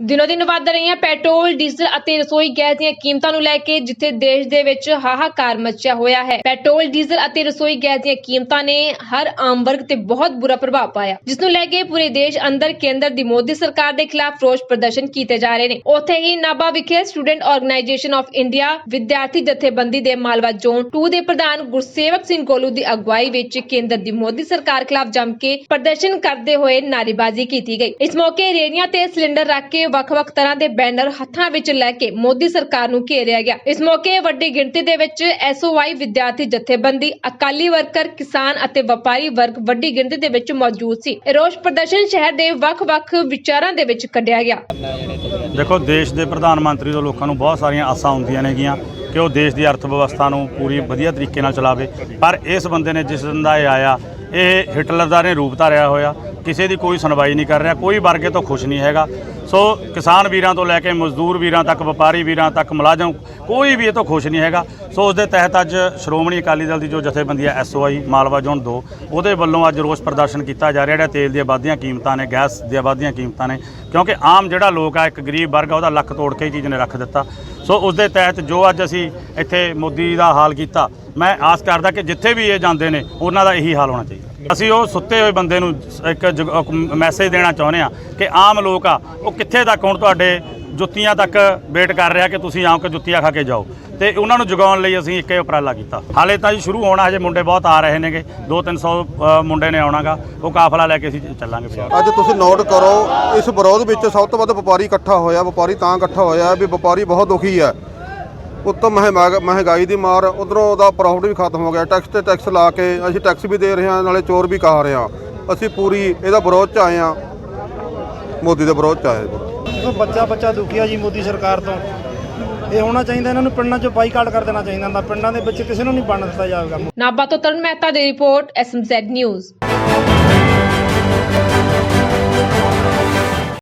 ਦਿਨੋ ਦਿਨ ਵੱਧ ਰਹੀਆਂ ਪੈਟਰੋਲ, ਡੀਜ਼ਲ ਅਤੇ ਰਸੋਈ ਗੈਸ ਦੀਆਂ ਕੀਮਤਾਂ ਨੂੰ ਲੈ ਕੇ ਜਿੱਥੇ ਦੇਸ਼ ਦੇ ਵਿੱਚ ਹਾਹਾਕਾਰ ਮਚਿਆ ਹੋਇਆ ਹੈ। ਪੈਟਰੋਲ, ਡੀਜ਼ਲ ਅਤੇ ਰਸੋਈ ਗੈਸ ਦੀਆਂ ਕੀਮਤਾਂ ਨੇ ਹਰ ਆਮ ਵਰਗ ਤੇ ਬਹੁਤ ਬੁਰਾ ਪ੍ਰਭਾਵ ਪਾਇਆ। ਜਿਸ ਨੂੰ ਲੈ ਕੇ ਪੂਰੇ ਦੇਸ਼ ਅੰਦਰ ਕੇਂਦਰ ਦੀ ਮੋਦੀ ਸਰਕਾਰ ਦੇ ਖਿਲਾਫ ਰੋਸ ਪ੍ਰਦਰਸ਼ਨ ਕੀਤੇ ਜਾ ਰਹੇ ਨੇ। ਉੱਥੇ ਹੀ ਨਾਭਾ ਵਿਖੇ ਸਟੂਡੈਂਟ ਆਰਗੇਨਾਈਜੇਸ਼ਨ ਆਫ ਇੰਡੀਆ ਵਿਦਿਆਰਥੀ ਜਥੇਬੰਦੀ ਦੇ ਮਾਲਵਾ ਜ਼ੋਨ 2 ਦੇ ਪ੍ਰਧਾਨ ਗੁਰਸੇਵਕ ਸਿੰਘ ਗੋਲੂ ਦੀ ਅਗਵਾਈ ਵਿੱਚ ਕੇਂਦਰ ਦੀ ਮੋਦੀ ਸਰਕਾਰ ਖਿਲਾਫ ਜੰਮ ਕੇ ਪ੍ਰਦਰਸ਼ਨ ਕਰਦੇ ਹੋਏ ਨਾਅਰੇਬਾਜ਼ੀ ਕੀਤੀ ਗਈ। ਇਸ ਮੌਕੇ ਰੇੜੀਆਂ ਤੇ ਸਿਲੰਡਰ ਰੱਖ ਕੇ ਵੱਖ-ਵੱਖ ਤਰ੍ਹਾਂ ਦੇ ਬੈਨਰ ਹੱਥਾਂ ਵਿੱਚ ਲੈ ਕੇ ਮੋਦੀ ਸਰਕਾਰ ਨੂੰ ਘੇਰਿਆ ਗਿਆ। ਇਸ ਮੌਕੇ ਵੱਡੀ ਗਿਣਤੀ ਦੇ ਵਿੱਚ ਐਸਓਵਾਈ ਵਿਦਿਆਰਥੀ, ਜਥੇਬੰਦੀ, ਅਕਾਲੀ ਵਰਕਰ, ਕਿਸਾਨ ਅਤੇ ਵਪਾਰੀ ਵਰਗ ਵੱਡੀ ਗਿਣਤੀ ਦੇ ਵਿੱਚ ਮੌਜੂਦ ਸੀ। ਰੋਸ ਪ੍ਰਦਰਸ਼ਨ ਸ਼ਹਿਰ ਦੇ ਵੱਖ-ਵੱਖ ਵਿਚਾਰਾਂ ਦੇ ਵਿੱਚ ਕੱਢਿਆ ਗਿਆ। ਦੇਖੋ, ਦੇਸ਼ ਦੇ ਪ੍ਰਧਾਨ ਮੰਤਰੀ ਤੋਂ ਲੋਕਾਂ ਨੂੰ ਬਹੁਤ ਸਾਰੀਆਂ ਆਸਾਂ ਹੁੰਦੀਆਂ ਨੇਗੀਆਂ ਕਿ ਉਹ ਦੇਸ਼ ਦੀ ਅਰਥ ਵਿਵਸਥਾ ਨੂੰ ਪੂਰੀ ਵਧੀਆ ਤਰੀਕੇ ਨਾਲ ਚਲਾਵੇ। ਪਰ ਇਸ ਬੰਦੇ ਨੇ ਜਿਸ ਦਿਨ ਦਾ ਇਹ ਆਇਆ, ਇਹ ਹਿਟਲਰ ਦਾ ਨੇ ਰੂਪ ਧਾਰਿਆ ਹੋਇਆ। ਕਿਸੇ ਦੀ ਕੋਈ ਸੁਣਵਾਈ ਨਹੀਂ ਕਰ ਰਿਹਾ, ਕੋਈ ਵਰਗੇ ਤੋਂ ਖੁਸ਼ ਨਹੀਂ ਹੈਗਾ। ਸੋ ਕਿਸਾਨ ਵੀਰਾਂ ਤੋਂ ਲੈ ਕੇ ਮਜ਼ਦੂਰ ਵੀਰਾਂ ਤੱਕ, ਵਪਾਰੀ ਵੀਰਾਂ ਤੱਕ, ਮੁਲਾਜ਼ਮ, ਕੋਈ ਵੀ ਇਹ ਤੋਂ ਖੁਸ਼ ਨਹੀਂ ਹੈਗਾ। ਸੋ ਉਸ ਦੇ ਤਹਿਤ ਅੱਜ ਸ਼੍ਰੋਮਣੀ ਅਕਾਲੀ ਦਲ ਦੀ ਜੋ ਜਥੇਬੰਦੀ ਹੈ ਐਸਓਆਈ ਮਾਲਵਾ ਜ਼ੋਨ 2 ਉਹਦੇ ਵੱਲੋਂ ਅੱਜ ਰੋਸ ਪ੍ਰਦਰਸ਼ਨ ਕੀਤਾ ਜਾ ਰਿਹਾ। ਜਿਹੜਾ ਤੇਲ ਦੀਆਂ ਵੱਧਦੀਆਂ ਕੀਮਤਾਂ ਨੇ, ਗੈਸ ਦੀਆਂ ਵੱਧਦੀਆਂ ਕੀਮਤਾਂ ਨੇ, ਕਿਉਂਕਿ ਆਮ ਜਿਹੜਾ ਲੋਕ ਆ, ਇੱਕ ਗਰੀਬ ਵਰਗ ਆ, ਉਹਦਾ ਲੱਕ ਤੋੜ ਕੇ ਚੀਜ਼ ਨੇ ਰੱਖ ਦਿੱਤਾ। ਸੋ ਉਸ ਦੇ ਤਹਿਤ ਜੋ ਅੱਜ ਅਸੀਂ ਇੱਥੇ ਮੋਦੀ ਦਾ ਹਾਲ ਕੀਤਾ, ਮੈਂ ਆਸ ਕਰਦਾ ਕਿ ਜਿੱਥੇ ਵੀ ਇਹ ਜਾਂਦੇ ਨੇ, ਉਹਨਾਂ ਦਾ ਇਹੀ ਹਾਲ ਹੋਣਾ ਚਾਹੀਦਾ। ਅਸੀਂ ਉਹ ਸੁੱਤੇ ਹੋਏ ਬੰਦੇ ਨੂੰ ਇੱਕ ਮੈਸੇਜ ਦੇਣਾ ਚਾਹੁੰਦੇ ਆ ਕਿ ਆਮ ਲੋਕ ਆ, ਉਹ ਕਿੱਥੇ ਤੱਕ ਹੁਣ ਤੁਹਾਡੇ ਜੁੱਤੀਆਂ ਤੱਕ ਵੇਟ ਕਰ ਰਿਹਾ ਕਿ ਤੁਸੀਂ ਆਓ ਕਿ ਜੁੱਤੀਆਂ ਖਾ ਕੇ ਜਾਓ। ਤੇ ਉਹਨਾਂ ਨੂੰ ਜਗਾਉਣ ਲਈ ਅਸੀਂ ਇੱਕ ਇਹ ਉਪਰਾਲਾ ਕੀਤਾ। ਹਾਲੇ ਤਾਂ ਜੀ ਸ਼ੁਰੂ ਹੋਣਾ, ਹਜੇ ਮੁੰਡੇ ਬਹੁਤ ਆ ਰਹੇ ਨੇਗੇ। 2-300 ਮੁੰਡੇ ਨੇ ਆਉਣਾਗਾ। ਉਹ ਕਾਫਲਾ ਲੈ ਕੇ ਅਸੀਂ ਚੱਲਾਂਗੇ ਬਾਜ਼ਾਰ। ਅੱਜ ਤੁਸੀਂ ਨੋਟ ਕਰੋ, ਇਸ ਵਿਰੋਧ ਵਿੱਚ ਸਭ ਤੋਂ ਵੱਧ ਵਪਾਰੀ ਇਕੱਠਾ ਹੋਇਆ, ਵਪਾਰੀ ਤਾਂ ਇਕੱਠਾ ਹੋਇਆ ਵੀ ਵਪਾਰੀ ਬਹੁਤ ਦੁਖੀ ਹੈ ਉੱਤੋਂ ਮਹਿਮਾ- ਮਹਿੰਗਾਈ ਦੀ ਮਾਰ ਉਧਰੋਂ ਉਹਦਾ ਪ੍ਰੋਫਿਟ ਵੀ ਖਤਮ ਹੋ ਗਿਆ। ਟੈਕਸ ਤੇ ਟੈਕਸ ਲਾ ਕੇ ਅਸੀਂ ਟੈਕਸ ਵੀ ਦੇ ਰਹੇ ਹਾਂ ਨਾਲੇ ਚੋਰ ਵੀ ਕਹਾ ਰਹੇ ਹਾਂ। ਅਸੀਂ ਪੂਰੀ ਇਹਦਾ ਵਿਰੋਧ ਚ ਆਏ ਹਾਂ। ਮੋਦੀ ਦੇ ਵਿਰੋਧ ਚ ਆਏ ਹਾਂ। ਬੱਚਾ ਬੱਚਾ ਦੁਖੀ ਆ ਜੀ ਮੋਦੀ ਸਰਕਾਰ ਤੋਂ। ਇਹ ਹੋਣਾ ਚਾਹੀਦਾ ਇਹਨਾਂ ਨੂੰ ਪਿੰਡਾਂ 'ਚੋਂ ਬਾਈਕਾਟ ਕਰ ਦੇਣਾ ਚਾਹੀਦਾ ਹੁੰਦਾ। ਪਿੰਡਾਂ ਦੇ ਵਿੱਚ ਕਿਸੇ ਨੂੰ ਨਹੀਂ ਬਣਨ ਦਿੱਤਾ ਜਾਵੇਗਾ। ਨਾਭਾ ਤੋਂ ਤਰਨ ਮਹਿਤਾ ਦੀ ਰਿਪੋਰਟ ਐਸਐਮਜ਼ੈਡ ਨਿਊਜ਼